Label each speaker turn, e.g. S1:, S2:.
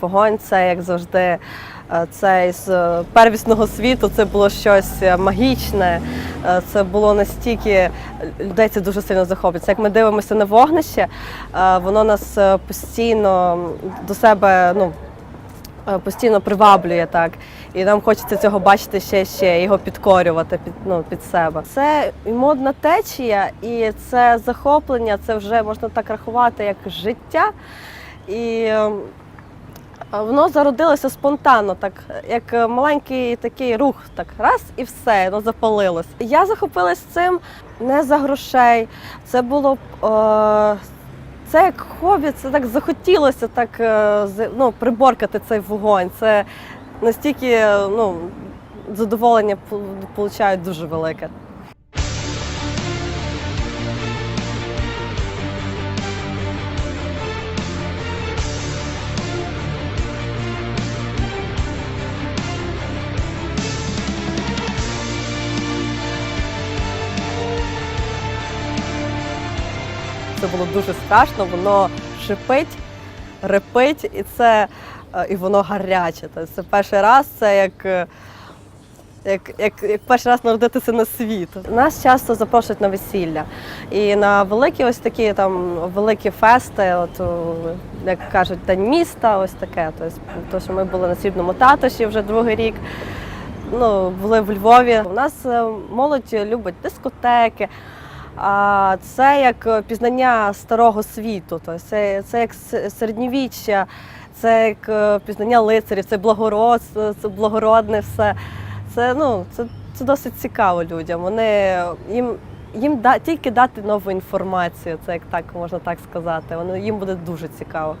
S1: вогонь це як завжди. е, Це із е, первісного світу, це було щось е, магічне, це було настільки людей це дуже сильно захоплює. Це Як ми дивимося на вогнище, воно нас постійно до себе ну, постійно приваблює так. І нам хочеться цього бачити ще ще, його підкорювати під, ну, під себе. Це і модна течія, і це захоплення, це вже можна так рахувати як життя. І е, воно зародилося спонтанно, так як е, маленький такий рух, так раз і все, воно запалилось. Я захопилась цим не за грошей. Це було е, це як хобі, це так захотілося так е, ну, приборкати цей вогонь. Це настільки е, ну, задоволення получають дуже велике. Це було дуже страшно, воно шипить, репить, і це е, і воно гаряче. Тобто це перший раз, це як, е, як, як, як перший раз народитися на світ. Нас часто запрошують на весілля. І на великі ось такі там великі фести, от як кажуть, день міста, ось таке. Тобто, то, що ми були на срібному татуші вже другий рік. Ну, були в Львові. У нас е, молодь любить дискотеки. А це як е, пізнання старого світу, тобто це, це як середньовіччя, це як е, пізнання лицарів, це благородство, це благородне все. Це, ну, це, це досить цікаво людям. Вони їм, їм да, тільки дати нову інформацію, це як так можна так сказати. Воно їм буде дуже цікаво.